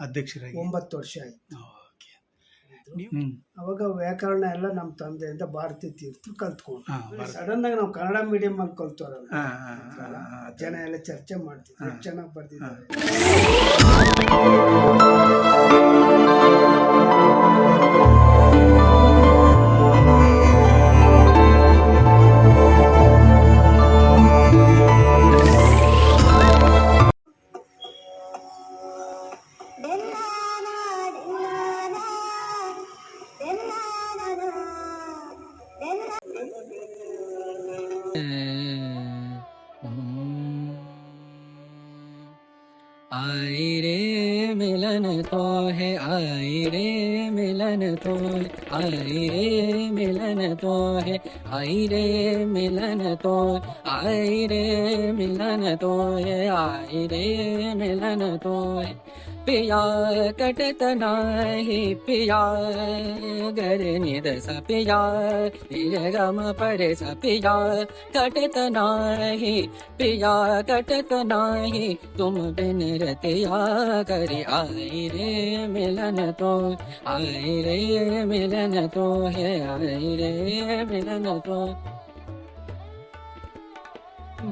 ಅಧ್ಯಕ್ಷರಾಗಿ. ಒಂಬತ್ತು ವರ್ಷ ಆಯ್ತು. ಓಕೆ. ನೀವು? ಅವಾಗ ವ್ಯಾಕರಣ ಎಲ್ಲ ನಮ್ಮ ತಂದೆಯಿಂದ ಭಾರತೀಯ ತೀರ್ಥ ಕಲ್ತ್ಕೊಂಡು ಸಡನ್ ಆಗಿ ನಾವು ಕನ್ನಡ ಮೀಡಿಯಂ ಅಲ್ಲಿ ಕಲ್ತೋರಲ್ಲ ಹಾ, ಹಾ, ಹಾ, ಹಾ, ಅದೇ. ಜನ ಎಲ್ಲ ಚರ್ಚೆ ಮಾಡ್ತಿದ್ರು. ಎಷ್ಟು ಚೆನ್ನಾಗಿ ಬರ್ತಿದ್ದಾರೆ तो है आई रे मिलन तो है आई रे मिलन तो आई रे मिलन तो है आई रे मिलन तो है पिया कटत नाही पिया गर निद स पिया गम परे स पिया कटत नाही पिया कटत नाही तुम बिन रतिया करी आई रे मिलन तो आई रे मिलन तो है आई रे मिलन तो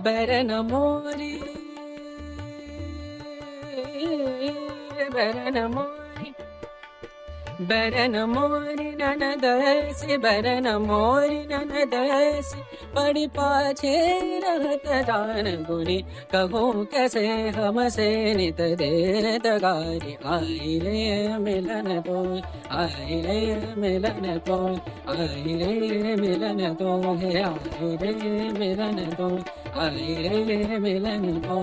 बरन मोरी बरन मोरी बरन मोरी ननदसी बरन मोरी ननदसी बड़ी पाछे रहत जान गुनी कहूँ कैसे हमसे नित दे तगारी आई रे मिलन तो आई रे मिलन तो आई रे मिलन तो है आई रे मिलन तो आई रे मिलन तो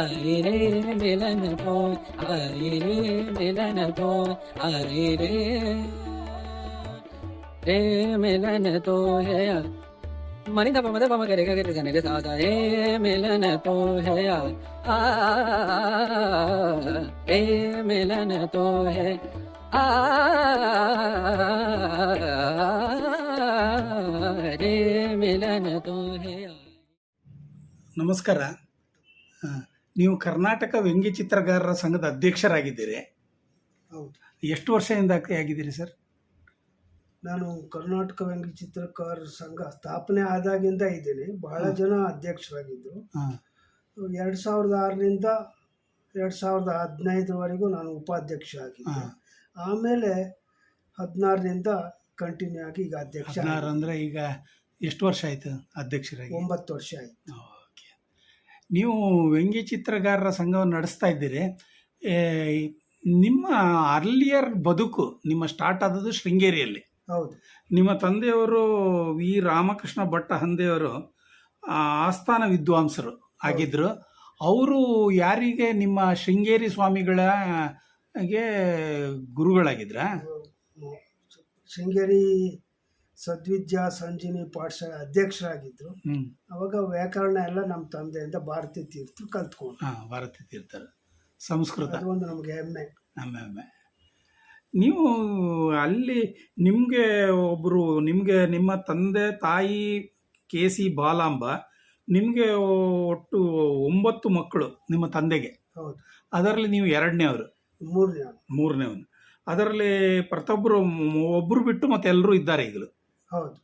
आई रे मिलन तो आई रे मिलन तो आई रे रे मिलन तो है मनी दपा मद पम करे करे जाने रे सादा रे मिलन तो है ನಮಸ್ಕಾರ. ನೀವು ಕರ್ನಾಟಕ ವ್ಯಂಗ್ಯ ಚಿತ್ರಗಾರರ ಸಂಘದ ಅಧ್ಯಕ್ಷರಾಗಿದ್ದೀರಿ. ಹೌದು. ಎಷ್ಟು ವರ್ಷದಿಂದ ಆಗಿದ್ದೀರಿ ಸರ್? ನಾನು ಕರ್ನಾಟಕ ವ್ಯಂಗ್ಯ ಚಿತ್ರಕಾರರ ಸಂಘ ಸ್ಥಾಪನೆ ಆದಾಗಿಂದ ಇದ್ದೀನಿ. ಬಹಳ ಜನ ಅಧ್ಯಕ್ಷರಾಗಿದ್ದರು ಎರಡು ಸಾವಿರದ ಆರರಿಂದ ಎರಡು ಸಾವಿರದ ಹದಿನೈದರವರೆಗೂ ನಾನು ಉಪಾಧ್ಯಕ್ಷ ಆಗಿದ್ದೆ ಆಮೇಲೆ ಹದಿನಾರರಿಂದ ಕಂಟಿನ್ಯೂ ಆಗಿ ಈಗ ಅಧ್ಯಕ್ಷ ಹದಿನಾರು ಅಂದರೆ ಈಗ ಎಷ್ಟು ವರ್ಷ ಆಯಿತು ಅಧ್ಯಕ್ಷರಾಗಿ? ಒಂಬತ್ತು ವರ್ಷ ಆಯ್ತು. ನೀವು ವ್ಯಂಗ್ಯ ಚಿತ್ರಗಾರರ ಸಂಘವನ್ನು ನಡೆಸ್ತಾ ಇದ್ದೀರಿ. ನಿಮ್ಮ ಅರ್ಲಿಯರ್ ಬದುಕು ನಿಮ್ಮ ಸ್ಟಾರ್ಟ್ ಆದದ್ದು ಶೃಂಗೇರಿಯಲ್ಲಿ. ಹೌದು. ನಿಮ್ಮ ತಂದೆಯವರು ವಿ ರಾಮಕೃಷ್ಣ ಭಟ್ಟ ಹಂದೆಯವರು ಆಸ್ಥಾನ ವಿದ್ವಾಂಸರು ಆಗಿದ್ದರು ಅವರು ಯಾರಿಗೆ ನಿಮ್ಮ ಶೃಂಗೇರಿ ಸ್ವಾಮಿಗಳಿಗೆ ಗುರುಗಳಾಗಿದ್ರ? ಶೃಂಗೇರಿ ಸದ್ವಿದ್ಯಾ ಸಂಜಿನಿ ಪಾಠಶಾಲೆ ಅಧ್ಯಕ್ಷರಾಗಿದ್ದರು ಅವಾಗ ವ್ಯಾಕರಣ ಎಲ್ಲ ನಮ್ಮ ತಂದೆಯಿಂದ ಭಾರತೀಯ ತೀರ್ಥರು ಕಲ್ತ್ಕೊಂಡು ಹಾಂ ಭಾರತಿ ತೀರ್ಥರು. ಸಂಸ್ಕೃತ. ಒಂದು ನಮಗೆ ಹೆಮ್ಮೆ. ಆಮೇಲೆ ನೀವು ಅಲ್ಲಿ ನಿಮಗೆ ಒಬ್ಬರು ನಿಮಗೆ ನಿಮ್ಮ ತಂದೆ ತಾಯಿ ಕೆ ಸಿ ಬಾಲಾಂಬ ನಿಮಗೆ ಒಟ್ಟು ಒಂಬತ್ತು ಮಕ್ಕಳು ನಿಮ್ಮ ತಂದೆಗೆ. ಹೌದು. ಅದರಲ್ಲಿ ನೀವು ಎರಡನೇವರು. ಮೂರನೇ ಮೂರನೇವನು ಅದರಲ್ಲಿ ಪ್ರತಿಯೊಬ್ಬರು ಒಬ್ಬರು ಬಿಟ್ಟು ಮತ್ತೆ ಎಲ್ಲರೂ ಇದ್ದಾರೆ ಈಗಲೂ. ಹೌದು.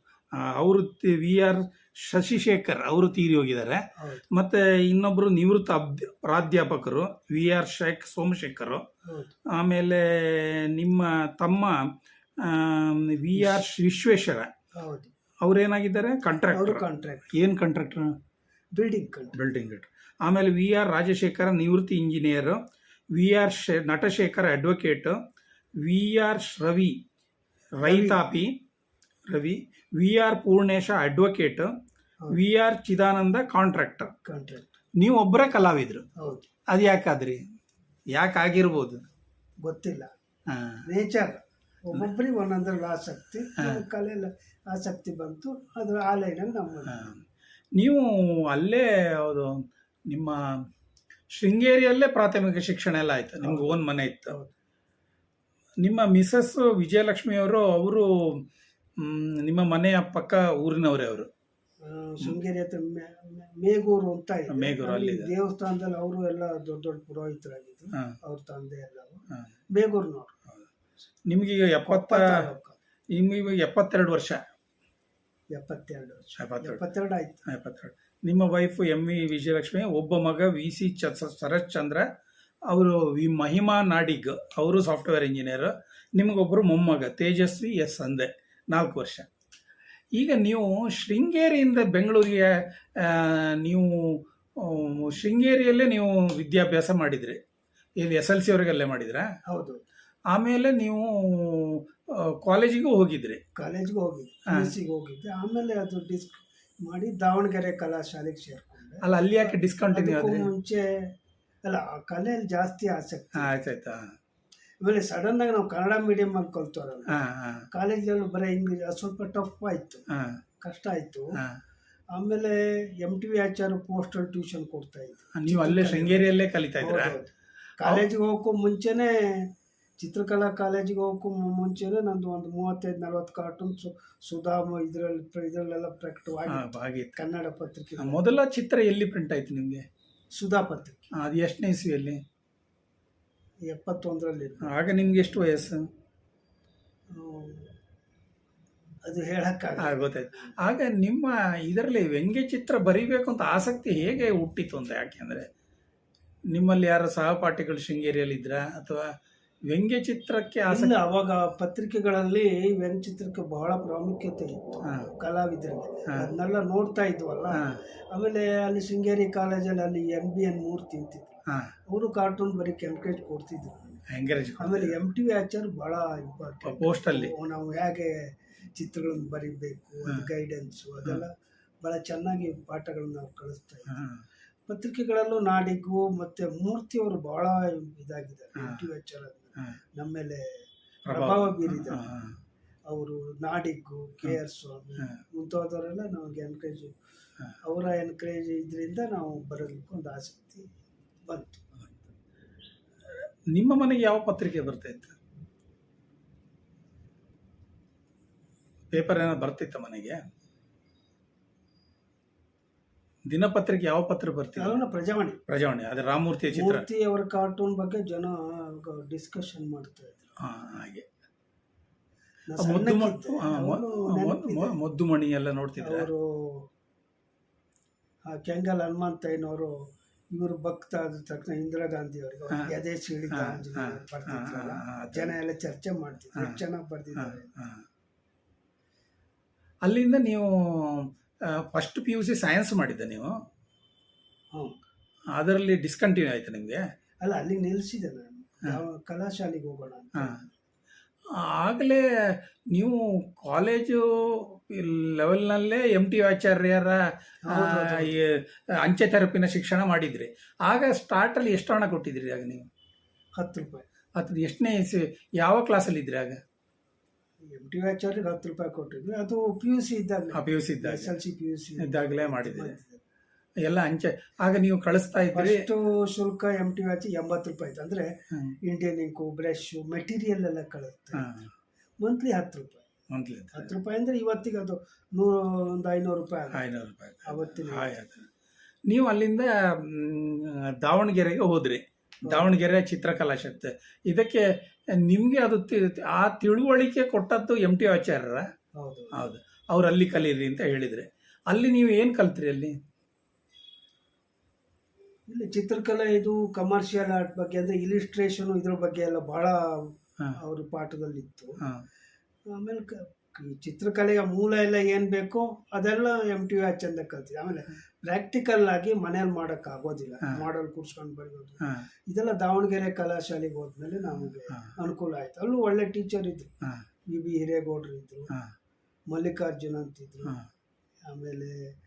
ಅವರು ವಿ ಆರ್ ಶಶಿಶೇಖರ್ ಅವರು ತೀರಿ ಹೋಗಿದ್ದಾರೆ. ಮತ್ತೆ ಇನ್ನೊಬ್ಬರು ನಿವೃತ್ತ ಪ್ರಾಧ್ಯಾಪಕರು ವಿ ಆರ್ ಶೇಖ್ ಸೋಮಶೇಖರ್. ಆಮೇಲೆ ನಿಮ್ಮ ತಮ್ಮ ವಿ ಆರ್ ವಿಶ್ವೇಶ್ವರ. ಅವರೇನಾಗಿದ್ದಾರೆ? ಅವ್ರೇನಾಗಿದ್ದಾರೆ ಅವರು ಕಾಂಟ್ರಾಕ್ಟರ್ ಕಾಂಟ್ರಾಕ್ಟ್ ಏನು ಕಾಂಟ್ರಾಕ್ಟರ್ ಬಿಲ್ಡಿಂಗ್ ಬಿಲ್ಡಿಂಗ್ ಆಮೇಲೆ ವಿ ಆರ್ ರಾಜಶೇಖರ ನಿವೃತ್ತಿ ಇಂಜಿನಿಯರ್ ವಿ ಆರ್ ಶೇ Natashekara advocate V R Ravi ರೈತಾಪಿ. Ravi V R Poornesha advocate V R Chidananda contractor contract ನೀವು ಒಬ್ಬರೇ ಕಲಾವಿದ್ರು. ಹೌದು. ಅದು ಯಾಕಾದ್ರಿ? ಯಾಕೆ ಆಗಿರ್ಬೋದು? ಗೊತ್ತಿಲ್ಲ. ಹಾಂ. ನೇಚರ್ ಒಬ್ಬೊಬ್ಬರಿಗೆ ಒಂದೊಂದ್ರಲ್ಲಿ ಆಸಕ್ತಿ ಕಲೆಯಲ್ಲಿ ಆಸಕ್ತಿ ಬಂತು ಅದ್ರ ಆ ಲೈನಲ್ಲಿ ನಮ್ಮ ನೀವು ಅಲ್ಲೇ ಯಾವುದು ನಿಮ್ಮ ಶೃಂಗೇರಿಯಲ್ಲೇ ಪ್ರಾಥಮಿಕ ಶಿಕ್ಷಣ ಎಲ್ಲ ಆಯ್ತು ನಿಮ್ಗೆ ಓನ್ ಮನೆ ಇತ್ತು. ನಿಮ್ಮ ಮಿಸಸ್ ವಿಜಯಲಕ್ಷ್ಮಿ ಅವರು ನಿಮ್ಮ ಮನೆಯ ಪಕ್ಕ ಊರಿನವರೇ ಅವರು? ಶೃಂಗೇರಿ ಹತ್ರ ಮೇ- ಮೇ- ಮೇಗೂರು ಅಂತ ಇದೆ. ಮೇಗೂರು, ಅಲ್ಲಿ ಅಲ್ಲಿದೆ. ದೇವಸ್ಥಾನದಲ್ಲಿ ಅವರು ಎಲ್ಲ ದೊಡ್ಡ ದೊಡ್ಡ ಪುರೋಹಿತರಾಗಿದ್ರು. ಹಾ. ಅವ್ರ ತಂದೆ ಎಲ್ಲ ಹಾಂ. ಬೇಗೂರ್ನವ್ರು ನಿಮ್ಗೀಗ ಎಪ್ಪತ್ತ ತಾಲೂಕು. ನಿಮಗೆ ಎಪ್ಪತ್ತೆರಡು ವರ್ಷ. ಎಪ್ಪತ್ತೆರಡು ವರ್ಷ. ಎಪ್ಪತ್ತೆರಡು. ಎಪ್ಪತ್ತೆರಡು ಆಯ್ತು. ಎಪ್ಪತ್ತೆರಡು. ನಿಮ್ಮ ವೈಫ್ ಎಂ ವಿ ವಿಜಯಲಕ್ಷ್ಮಿ ಒಬ್ಬ ಮಗ ವಿ ಸಿ ಚ ಶರತ್ ಚಂದ್ರ ಅವರು ವಿ ಮಹಿಮಾ ನಾಡಿಗ್ ಅವರು ಸಾಫ್ಟ್ವೇರ್ ಇಂಜಿನಿಯರ್ ನಿಮಗೊಬ್ಬರು ಮೊಮ್ಮಗ ತೇಜಸ್ವಿ ಎಸ್ ಅಂದೆ ನಾಲ್ಕು ವರ್ಷ. ಈಗ ನೀವು ಶೃಂಗೇರಿಯಿಂದ ಬೆಂಗಳೂರಿಗೆ ನೀವು ಶೃಂಗೇರಿಯಲ್ಲೇ ನೀವು ವಿದ್ಯಾಭ್ಯಾಸ ಮಾಡಿದ್ರಿ. ಇಲ್ಲಿ ಎಸ್ ಎಲ್ ಸಿ ಅವರಿಗೆಲ್ಲೇ ಮಾಡಿದ್ರಾ? ಹೌದು. ಆಮೇಲೆ ನೀವು ಕಾಲೇಜಿಗೂ ಹೋಗಿದ್ರಿ. ಕಾಲೇಜ್ಗೆ ಹೋಗಿದ್ದೆ. ಹೋಗಿದ್ದೆ. ಆಮೇಲೆ ಅದು ಡಿಸ್ಕ್ ಮಾಡಿ ದಾವಣಗೆರೆ ಕಲಾ ಶಾಲೆಗೆ ಸೇರ್ಕೊಂಡೆ. ಅಲ್ಲ ಅಲ್ಲಿ ಯಾಕೆ ಡಿಸ್ಕಂಟಿನ್ಯೂ ಆದ್ರಿ? ಮುಂಚೆ ಅಲ್ಲ ಆ ಕಲೆಯಲ್ಲಿ ಜಾಸ್ತಿ ಆಸಕ್ತಿ. ಆಯ್ತಾಯ್ತಾ. ಆಮೇಲೆ ಸಡನ್ ಆಗಿ ನಾವು ಕನ್ನಡ ಮೀಡಿಯಂ ಅಲ್ಲಿ ಕಲ್ತವ್ರಲ್ಲ ಕಾಲೇಜಲ್ಲಿ ಬರೀ ಇಂಗ್ಲೀಷ್ ಅದು ಸ್ವಲ್ಪ ಟಫ್ ಆಯ್ತು. ಕಷ್ಟ ಆಯ್ತು. ಆಮೇಲೆ M T V Achara postal tuition ಕೊಡ್ತಾ ಇದ್ರು. ನೀವು ಅಲ್ಲೇ ಶೃಂಗೇರಿಯಲ್ಲೇ ಕಲಿತಾ ಇದ್ರ. ಕಾಲೇಜಿಗೆ ಹೋಗೋಕ್ಕೂ ಮುಂಚೆನೆ ಚಿತ್ರಕಲಾ ಕಾಲೇಜಿಗೆ ಹೋಗೋಕ್ಕೂ ಮುಂಚೆನೇ ನಂದು ಒಂದು ಮೂವತ್ತೈದು ನಲ್ವತ್ತು ಕಾರ್ಟೂನ್ ಸುಧಾಮ ಇದರಲ್ಲಿ ಇದರಲ್ಲೆಲ್ಲ ಪ್ರಕಟವಾಗಿ ಕನ್ನಡ ಪತ್ರಿಕೆ. ಮೊದಲ ಚಿತ್ರ ಎಲ್ಲಿ ಪ್ರಿಂಟ್ ಆಯ್ತು ನಿಮಗೆ? ಸುಧಾ ಪತ್ರಿಕೆ. ಅದು ಎಷ್ಟನೇ ಇಸ್ವಿಯಲ್ಲಿ? ಎಪ್ಪತ್ತೊಂದರಲ್ಲಿ ಆಗ ನಿಮ್ಗೆ ಎಷ್ಟು ವಯಸ್ಸು? ಅದು ಹೇಳೋಕ್ಕಾಗ ಗೊತ್ತಾಯ್ತು. ಆಗ ನಿಮ್ಮ ಇದರಲ್ಲಿ ವ್ಯಂಗ್ಯ ಚಿತ್ರ ಬರೀಬೇಕು ಅಂತ ಆಸಕ್ತಿ ಹೇಗೆ ಹುಟ್ಟಿತು ಅಂತ ಯಾಕೆಂದ್ರೆ ನಿಮ್ಮಲ್ಲಿ ಯಾರ ಸಹಪಾಠಿಗಳು ಶೃಂಗೇರಿಯಲ್ಲಿ ಇದ್ರಾ? ಅಥವಾ ವ್ಯಂಗ್ಯ ಚಿತ್ರಕ್ಕೆ ಆಸಕ್ತಿ? ಅವಾಗ ಪತ್ರಿಕೆಗಳಲ್ಲಿ ವ್ಯಂಗ್ಯಚಿತ್ರಕ್ಕೆ ಬಹಳ ಪ್ರಾಮುಖ್ಯತೆ ಇತ್ತು. ಹಾ. ಕಲಾವಿದರಿಗೆ ಅದನ್ನೆಲ್ಲ ನೋಡ್ತಾ ಇದ್ವಲ್ಲ. ಆಮೇಲೆ ಅಲ್ಲಿ ಶೃಂಗೇರಿ ಕಾಲೇಜಲ್ಲಿ ಅಲ್ಲಿ ಎಂ ಬಿ ಎನ್ ಮೂರ್ತಿ ಹಾಂ ಅವರು ಕಾರ್ಟೂನ್ ಬರೀ ಎಂಕರೇಜ್ ಕೊಡ್ತಿದ್ರು. ಎಂಕರೇಜ್ ಆಮೇಲೆ ಎಂ ಟಿ ವಿ ಆಚಾರ್ ಬಹಳ ಇಂಪಾರ್ಟೆಂಟ್ ಪೋಸ್ಟಲ್ಲಿ ನಾವು ಹೇಗೆ ಚಿತ್ರಗಳನ್ನು ಬರಿಬೇಕು. ಗೈಡೆನ್ಸು ಅದೆಲ್ಲ ಬಹಳ ಚೆನ್ನಾಗಿ ಪಾಠಗಳನ್ನ ನಾವು ಕಳಿಸ್ತಾ ಪತ್ರಿಕೆಗಳಲ್ಲೂ ನಾಡಿಗೂ ಮತ್ತೆ ಮೂರ್ತಿಯವರು ಬಹಳ ಇದಾಗಿದ್ದಾರೆ. ಇದಾಗಿದೆ ಎಂ ಟಿ ವಿ ಆಚಾರ್ ಹಾಂ. ನಮ್ಮೇಲೆ ಪ್ರಭಾವ. ಬೀರಿದೆ ಬೀರಿದ್ದಾರೆ. ಅವರು ನಾಡಿಗೂ ಕೆ ಆರ್ ಸ್ವಾಮಿ. ಮುಂತಾದವರೆಲ್ಲ ನಮಗೆ ಎನ್ಕರೇಜ್ ಅವರ ಎನ್ಕರೇಜ್ ಇದರಿಂದ ನಾವು ಬರೋದಕ್ಕೆ ಒಂದು ಆಸಕ್ತಿ ಬಂತು. ನಿಮ್ಮ ಮನೆಗೆ ಯಾವ ಪತ್ರಿಕೆ ಬರ್ತಾ ಇತ್ತು? ಪೇಪರ್ ಏನೋ ಬರ್ತಿತ್ತ ಮನೆಗೆ? ದಿನಪತ್ರಿಕೆ ಯಾವ ಪತ್ರ ಬರ್ತಿತ್ತು ಪ್ರಜಾವಾಣಿ. ಪ್ರಜಾವಾಣಿ ಅದೇ ರಾಮಮೂರ್ತಿ ಚಿತ್ರ. ಮೂರ್ತಿ ಅವರ ಕಾರ್ಟೂನ್ ಬಗ್ಗೆ ಜನ ಡಿಸ್ಕಷನ್ ಮಾಡ್ತಾ ಇದ್ರು. ಹಾ, ಹಾಗೆ. ಮುದ್ದುಮಣಿ ಎಲ್ಲ ನೋಡ್ತಿದ್ರು? ಅವರು ಆ ಕೆಂಗಲ್ ಹನುಮಂತಯ್ಯನವರು ಇವರು ಭಕ್ತ ಆದ ತಕ್ಷಣ ಇಂದಿರಾ ಗಾಂಧಿ ಅವರಿಗೆ ಬರ್ತಿದ್ರಲ್ಲ ಹಾ, ಹಾ, ಜನ ಎಲ್ಲ ಚರ್ಚೆ ಮಾಡ್ತಿದ್ರು ಚೆನ್ನಾಗಿ ಬರ್ತಿದ್ದಾರೆ? ಅಲ್ಲಿಂದ ನೀವು first P U C science ಮಾಡಿದ್ದೆ ನೀವು? ಅದರಲ್ಲಿ ಡಿಸ್ಕಂಟಿನ್ಯೂ ಆಯ್ತು ನಿಮಗೆ? ಅಲ್ಲ ಅಲ್ಲಿ ನಿಲ್ಸಿದೆ ನಾನು. ಕಲಾಶಾಲೆಗೆ ಹೋಗೋಣ ಆಗಲೇ ನೀವು ಕಾಲೇಜು ಲೆವೆಲ್ನಲ್ಲೇ ಎಂ ಟಿ ಆಚಾರ್ಯರ. ಅಂಚೆ ತೆರಪಿನ ಶಿಕ್ಷಣ ಮಾಡಿದ್ರಿ. ಆಗ ಸ್ಟಾರ್ಟಲ್ಲಿ ಎಷ್ಟು ಹಣ ಕೊಟ್ಟಿದ್ರಿ ಆಗ ನೀವು? ಹತ್ತು ರೂಪಾಯಿ. ಹತ್ತು ಎಷ್ಟನೇ ಯಾವ ಯಾವ ಕ್ಲಾಸಲ್ಲಿ ಇದ್ರಿ ಆಗ? ಎಂ ಟಿ ಆಚಾರ್ಯರಿಗೆ ಹತ್ತು ರೂಪಾಯಿ ಕೊಟ್ಟಿದ್ವಿ. ಅದು ಪಿ ಯು ಸಿ ಇದ್ದಾಗ ಪಿ ಯು ಸಿ ಇದ್ದಾಗ. S L C P U C ಇದ್ದಾಗಲೇ ಮಾಡಿದ್ರಿ. ಎಲ್ಲ ಅಂಚೆ ಆಗ ನೀವು ಕಳಿಸ್ತಾ ಇದ್ರಿ. ಎಷ್ಟು ಶುಲ್ಕ ಎಂ ಟಿ ಆಚೆ ಎಂಬತ್ತು ರೂಪಾಯಿ ಇತ್ತು. ಅಂದರೆ. ಇಂಡಿಯನ್ ಇಂಕು ಬ್ರಷ್ ಮೆಟೀರಿಯಲ್ ಎಲ್ಲ ಕಳುತ್ತೆ ಹಾ, ಮಂತ್ಲಿ ಹತ್ತು ರೂಪಾಯಿ. Monthly. ಹತ್ತು ರೂಪಾಯಿ ಅಂದರೆ ಇವತ್ತಿಗೆ ಅದು ನೂರು ಒಂದು ಐನೂರು ರೂಪಾಯಿ. ಐನೂರು ರೂಪಾಯಿ ಅವತ್ತಿನ ಆಯ್ತು ನೀವು ಅಲ್ಲಿಂದ ದಾವಣಗೆರೆಗೆ ಹೋದ್ರಿ. ದಾವಣಗೆರೆ ಚಿತ್ರಕಲಾ ಶಕ್ತಿ. ಇದಕ್ಕೆ ನಿಮಗೆ ಅದು ಆ ತಿಳುವಳಿಕೆ ಕೊಟ್ಟದ್ದು ಎಂ ಟಿ ಆಚಾರ್ಯರ? ಹೌದು. ಹೌದು. ಅವ್ರು ಅಲ್ಲಿ ಕಲೀರಿ ಅಂತ ಹೇಳಿದರೆ. ಅಲ್ಲಿ ನೀವು ಏನು ಕಲ್ತ್ರಿ ಅಲ್ಲಿ? ಇಲ್ಲಿ ಚಿತ್ರಕಲೆ ಇದು ಕಮರ್ಷಿಯಲ್ ಆರ್ಟ್ ಬಗ್ಗೆ ಅಂದ್ರೆ ಇಲಿಸ್ಟ್ರೇಷನ್ ಇದ್ರ ಬಗ್ಗೆ ಎಲ್ಲ ಬಹಳ ಅವ್ರ ಪಾಠದಲ್ಲಿ ಇತ್ತು ಹಾ, ಆಮೇಲೆ ಕ- ಚಿತ್ರಕಲೆಯ ಮೂಲ ಎಲ್ಲ ಏನು ಬೇಕೋ ಅದೆಲ್ಲ ಎಂ ಟಿ ವಿ ಚಂದ ಕಲ್ತೀವಿ ಆಮೇಲೆ ಪ್ರಾಕ್ಟಿಕಲ್ ಆಗಿ ಮನೇಲಿ ಮಾಡಕ್ ಆಗೋದಿಲ್ಲ. ಹಾ. ಮಾಡಲ್ ಕೂರ್ಸ್ಕೊಂಡು ಬರೆಯೋದು. ಇದೆಲ್ಲ ದಾವಣಗೆರೆ ಕಲಾಶಾಲೆಗೆ ಹೋದ್ಮೇಲೆ ನಮಗೆ. ಅನುಕೂಲ ಆಯ್ತು. ಅಲ್ಲೂ ಒಳ್ಳೆ ಟೀಚರ್ ಇದ್ರು. ಬಿ ಬಿ ಹಿರೇಗೌಡರು ಇದ್ರು. ಮಲ್ಲಿಕಾರ್ಜುನ ಅಂತಿದ್ರು ಆಮೇಲೆ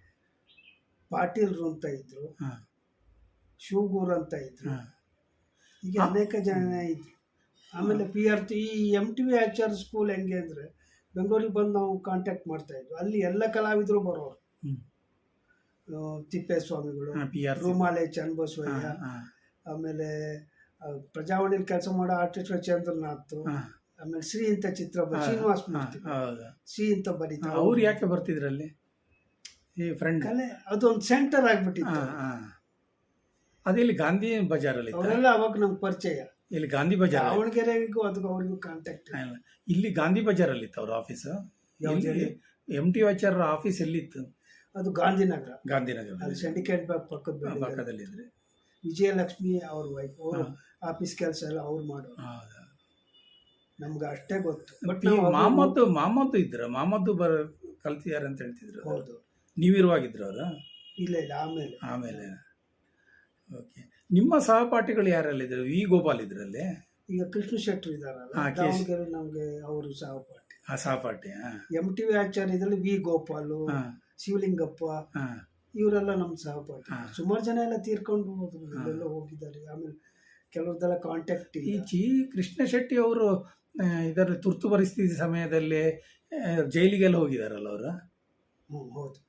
ಪಾಟೀಲ್ರು ಅಂತ ಇದ್ರು. ಶಿವಗೂರ್ ಅಂತ ಇದ್ರು. ಹೀಗೆ ಅನೇಕ ಜನ ಇದ್ರು. ಆಮೇಲೆ ಪಿ ಆರ್ ಟಿ ಈ M T V Achar school ಹೆಂಗೆ ಅಂದರೆ ಬೆಂಗಳೂರಿಗೆ ಬಂದು ನಾವು ಕಾಂಟ್ಯಾಕ್ಟ್ ಮಾಡ್ತಾ ಇದ್ವಿ. ಅಲ್ಲಿ ಎಲ್ಲ ಕಲಾವಿದರು ಬರೋರು. ತಿಪ್ಪೇಸ್ವಾಮಿಗಳು. ರೂಮಾಲೆ ಚನ್ನಬಸವಯ್ಯ ಆಮೇಲೆ ಪ್ರಜಾವಾಣಿಯಲ್ಲಿ ಪ್ರಜಾವಾಣಿಲಿ ಕೆಲಸ ಮಾಡೋ ಆರ್ಟಿಸ್ಟ್ ಚಂದ್ರನಾಥ್ ಆಮೇಲೆ ಶ್ರೀ ಅಂತ ಚಿತ್ರ ಶ್ರೀನಿವಾಸ್ ಮೂರ್ತಿ. ಶ್ರೀ ಅಂತ ಬರೀತಾರೆ ಅವ್ರು ಯಾಕೆ ಬರ್ತಿದ್ರಲ್ಲಿ? ಈ ಫ್ರೆಂಡ್ ಅಲ್ಲೇ ಅದೊಂದು ಸೆಂಟರ್ ಆಗ್ಬಿಟ್ಟಿತ್ತು. ಅದಿಲ್ಲಿ ಗಾಂಧಿ ಬಜಾರಲ್ಲಿ? ಅವರೆಲ್ಲ ಅವಾಗ ನಮ್ಗೆ ಪರಿಚಯ. ಇಲ್ಲಿ ಗಾಂಧಿ ಬಜಾರ್ ದಾವಣಗೆರೆಗೂ ಅದಕ್ಕೂ ಅವ್ರಿಗೂ ಕಾಂಟ್ಯಾಕ್ಟ್ ಇಲ್ಲ ಇಲ್ಲಿ ಗಾಂಧಿ ಬಜಾರಲ್ಲಿ ಇತ್ತು ಅವ್ರ office M M T watcher office ಎಲ್ಲಿತ್ತು? ಅದು ಗಾಂಧಿನಗರ. ಅದು ಗಾಂಧಿನಗರದಲ್ಲಿ ಸಿಂಡಿಕೇಟ್ ಬ್ಯಾಂಕ್ ಪಕ್ಕದ ಪಕ್ಕದಲ್ಲಿ ಇದ್ರೆ ವಿಜಯಲಕ್ಷ್ಮಿ ಅವ್ರ ವೈಫ್ ಅವರು ಆಫೀಸ್ ಕೆಲಸ ಎಲ್ಲ ಅವ್ರು ಮಾಡೋರು. ಹೌದಾ? ನಮ್ಗೆ ಅಷ್ಟೇ ಗೊತ್ತು. ಬಟ್ ನೀವು ಮಾಮದ್ದು ಮಾಮದ್ದು ಇದ್ರ? ಮಾಮದ್ದು ಬರ ಕಲ್ತಿದ್ದಾರೆ ಅಂತ ಹೇಳ್ತಿದ್ರು ಹೌದು. ನೀವಿರುವಾಗಿದ್ರು ಅವರು? ಇಲ್ಲ ಇಲ್ಲ ಆಮೇಲೆ. ಆಮೇಲೆ. ಓಕೆ ನಿಮ್ಮ ಸಹಪಾಠಿಗಳು ಯಾರೆಲ್ಲ ವಿ ಗೋಪಾಲ್ ಇದ್ರಲ್ಲಿ. ಈಗ ಕೃಷ್ಣ ಶೆಟ್ರು ಇದಾರಲ್ಲ ಹಾ, ಕೇಶ್- ದಾವಣಗೆರೆ ನಮ್ಗೆ ಅವರು ಸಹಪಾಠಿ. ಆ ಸಹಪಾಠಿ ಹಾ. ಎಂ ಟಿ ವಿ ಆಚಾರ್ಯದಲ್ಲಿ ವಿ ಗೋಪಾಲು ಹಾ. ಶಿವಲಿಂಗಪ್ಪ ಹಾ. ಇವರೆಲ್ಲ ನಮ್ಮ ಸಹಪಾಠಿ. ಹಾ. ಸುಮಾರು ಜನ ಎಲ್ಲ ತೀರ್ಕೊಂಡು ಹೋದ್ರು ಇಲ್ಲೆಲ್ಲ ಹೋಗಿದ್ದಾರೆ. ಆಮೇಲೆ ಕೆಲವ್ರದ್ದೆಲ್ಲ ಕಾಂಟ್ಯಾಕ್ಟ್ ಈ ಜಿ ಕೃಷ್ಣ ಶೆಟ್ಟಿ ಅವರು ಇದರ ತುರ್ತು ಪರಿಸ್ಥಿತಿ ಸಮಯದಲ್ಲಿ ಆ, ಜೈಲಿಗೆಲ್ಲ ಹೋಗಿದಾರಲ್ಲ ಅವರು? ಹೌದು.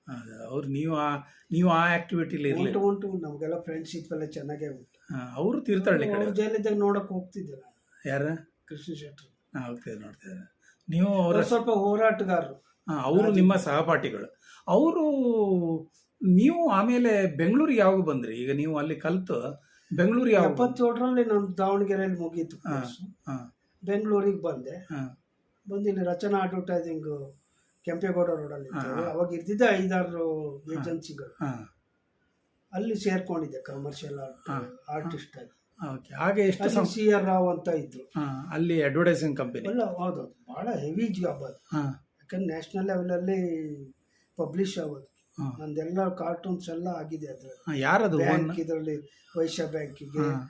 ಅವ್ರು ನೀವು ಆ ನೀವು ಆ ಆಕ್ಟಿವಿಟಿಲಿ ಉಂಟು ಉಂಟು ನಮ್ಗೆಲ್ಲ ಫ್ರೆಂಡ್ಶಿಪ್ ಎಲ್ಲ ಚೆನ್ನಾಗೇ ಉಂಟು. ಅವರು ತೀರ್ಥಹಳ್ಳಿ ಕಡೆ. ಅವ್ರ ಜೈಲಿದ್ದಾಗ ನೋಡಕ್ ಹೋಗ್ತಿದ್ದೆ ನಾನು. ಯಾರ? ಕೃಷ್ಣ ಶೆಟ್ರು. ಹಾ, ಹೋಗ್ತಿದ್ದಾರೆ ನೋಡ್ತಿದ್ದಾರೆ. ನೀವು ಅವರ ಅವ್ರು ಸ್ವಲ್ಪ ಹೋರಾಟಗಾರರು. ಅವರು ನಿಮ್ಮ ಸಹಪಾಠಿಗಳು. ಅವರು ನೀವು ಆಮೇಲೆ ಬೆಂಗಳೂರಿಗೆ ಯಾವಾಗ ಬಂದ್ರಿ? ಈಗ ನೀವು ಅಲ್ಲಿ ಕಲ್ತು ಬೆಂಗಳೂರಿಗೆ ಯಾವಾಗ ಬಂದ್ರಿ? ಎಪ್ಪತ್ತೇಳರಲ್ಲಿ ನಾನು ದಾವಣಗೆರೆಯಲ್ಲಿ ಮುಗೀತು ಹಾ. course. ಹಾ, ಬೆಂಗಳೂರಿಗೆ ಬಂದೆ. ಹಾ, ಬಂದು ಇಲ್ಲಿ ರಚನಾ ಅಡ್ವರ್ಟೈಸಿಂಗ್ ಕೆಂಪೇಗೌಡ ರೋಡಲ್ಲಿ ಇದ್ದೇವೆ. ಅವಾಗ ಇದ್ದಿದ್ದ ಐದಾರು ಏಜೆನ್ಸಿಗಳು. ಹಾಂ ಅಲ್ಲಿ ಸೇರ್ಕೊಂಡಿದ್ದೆ ಕಮರ್ಷಿಯಲ್ ಆರ್ಟ್ ಆರ್ಟಿಸ್ಟ್ ಆಗಿ. ಓಕೆ ಹಾಗೆ ಎಷ್ಟು ಅಲ್ಲಿ ಸಿ ಆರ್ ರಾವ್ ಅಂತ ಇದ್ರು. ಅಲ್ಲಿ ಅಡ್ವರ್ಟೈಸಿಂಗ್ ಕಂಪನಿ ಎಲ್ಲ ಹೌದು ಬಹಳ ಹೆವಿ ಜಾಬ್ ಅದು. ಹಾಂ. ಯಾಕಂದ್ರೆ ನ್ಯಾಷನಲ್ ಲೆವೆಲಲ್ಲಿ ಪಬ್ಲಿಷ್ ಆಗೋದು. ಹಾ. ನಂದೆಲ್ಲ ಕಾರ್ಟೂನ್ಸ್ ಎಲ್ಲ ಆಗಿದೆ ಅದ್ರಲ್ಲಿ. ಯಾರದು? ಓನ್ ಬ್ಯಾಂಕ್ ಇದರಲ್ಲಿ ವೈಶ್ಯ ಬ್ಯಾಂಕಿಗೆ ಹಾ.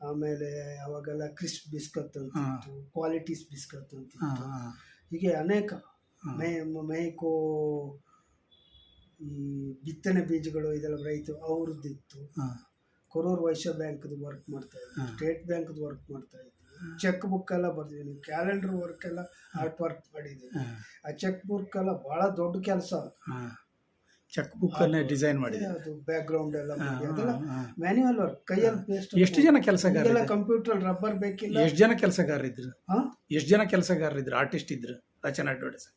ಆಮೇಲೆ ಅವಾಗೆಲ್ಲ ಕ್ರಿಸ್ಪ್ ಬಿಸ್ಕತ್ ಅಂತ ಹಾ. ಕ್ವಾಲಿಟೀಸ್ ಬಿಸ್ಕತ್ ಅಂತ ಹಾ, ಹೀಗೆ ಅನೇಕ. ಮೈ ಮೈಕೋ ಈ ಬಿತ್ತನೆ ಬೀಜಗಳು ಇದೆಲ್ಲ ರೈತರು ಅವ್ರದ್ದಿತ್ತು. ಹಾ, ಕೊರೂರ್ ವೈಶ್ಯ ಬ್ಯಾಂಕ್ದು ವರ್ಕ್ ಮಾಡ್ತಾ ಇದ್ದೀನಿ ಸ್ಟೇಟ್ ಬ್ಯಾಂಕ್ದು ವರ್ಕ್ ಮಾಡ್ತಾ ಇದ್ದೆ ಚೆಕ್ ಬುಕ್ ಎಲ್ಲ ಬರ್ದಿದ್ದೀನಿ ಕ್ಯಾಲೆಂಡರ್ ವರ್ಕ್ ಎಲ್ಲ ಆರ್ಟ್ ವರ್ಕ್ ಮಾಡಿದ್ದೀನಿ ಆ ಚೆಕ್ ಬುಕ್ ಎಲ್ಲ ಭಾಳ ದೊಡ್ಡ ಕೆಲಸ. ಚೆಕ್ ಬುಕ್ ಅನ್ನೇ ಡಿಸೈನ್ ಮಾಡಿದೆ. ಅದು ಬ್ಯಾಕ್ ಗ್ರೌಂಡ್ ಎಲ್ಲ ಅದೆಲ್ಲ. ಮ್ಯಾನ್ಯುವಲ್ ವರ್ಕ್ ಕೈಯಲ್ಲಿ ಪೇಸ್ಟ್ ಎಷ್ಟು ಜನ ಕೆಲಸಗಾರ ಕಂಪ್ಯೂಟರ್ ರಬ್ಬರ್ ಬೇಕಿಲ್ಲ. ಎಷ್ಟು ಜನ ಕೆಲಸಗಾರರಿದ್ರು? ಎಷ್ಟು ಜನ ಕೆಲಸಗಾರರಿದ್ರು ಆರ್ಟಿಸ್ಟ್ ಇದ್ರು? ರಚನಾ ಅಡ್ವರ್ಟೈಸ್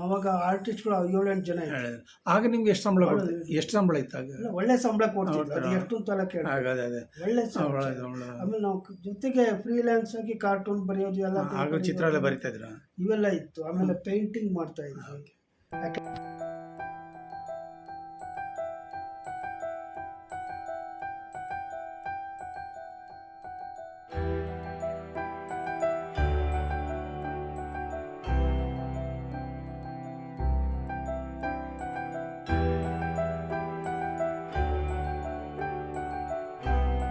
ಅವಾಗ ಆರ್ಟಿಸ್ಟ್ಗಳು ಏಳೆಂಟು ಜನ ಹೇಳಿದ್ರು ಆಗ ನಿಮ್ಗೆ ಎಷ್ಟು ಸಂಬಳ ಕೊಡ್ತಾರೆ ಎಷ್ಟು ಸಂಬಳ ಇತ್ತು ಆಗ? ಒಳ್ಳೆ ಸಂಬಳ ಕೊಡ್ತಿದ್ರು. ಅದು? ಎಷ್ಟು ಅಂತ ಕೇಳಿ ಆಗ ಅದೇ ಅದೇ. ಒಳ್ಳೆ ಸಂಬಳ. ಸಂಬಳ ಸಂಬಳ. ಆಮೇಲೆ ನಾವು ಕ- ಜೊತೆಗೆ ಫ್ರೀಲ್ಯಾನ್ಸ್ ಆಗಿ ಕಾರ್ಟೂನ್ ಬರೆಯೋದು ಎಲ್ಲ ಆಗ ಚಿತ್ರ ಎಲ್ಲ ಬರಿತಾ ಇದ್ರ? ಇವೆಲ್ಲ ಇತ್ತು. ಆಮೇಲೆ ಪೇಂಟಿಂಗ್ ಮಾಡ್ತಾ ಇದ್ವಿ. ಯಾಕೆ-